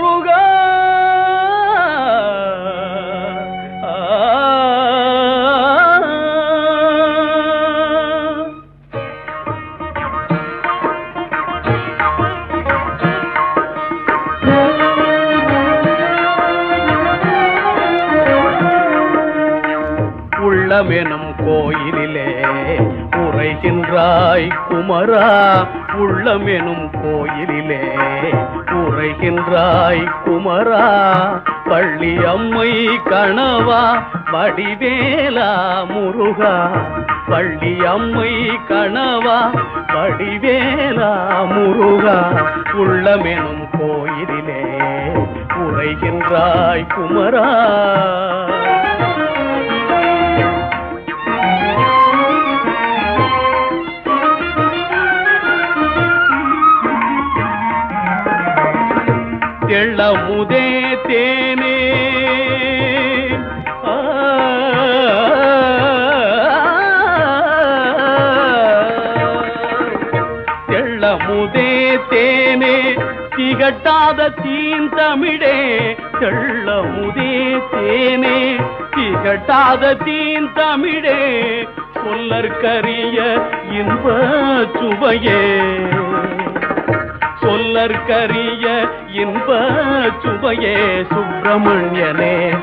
முருகா. உள்ளமெனும் கோயிலிலே உரைகின்றாய் குமரா. உள்ளமெனும் கோயிலிலே இருக்கின்றாய் குமரா பள்ளி அம்மை கணவா வடிவேலா முருகா. பள்ளி அம்மை கணவா வடிவேலா முருகா. உள்ளமெனும் கோயிலிலே உரைகின்றாய் குமரா. தெள்ளமுதே தேனே. ஆ, தெள்ளமுதே தேனே. திகட்டாத தீன் தமிழே. தெள்ளமுதே தேனே. திகட்டாத தீன் தமிழே. சொல்லற்கரிய இன்ப சுவையே. அதற்கரிய இன்ப சுவையே சுப்பிரமணியனே.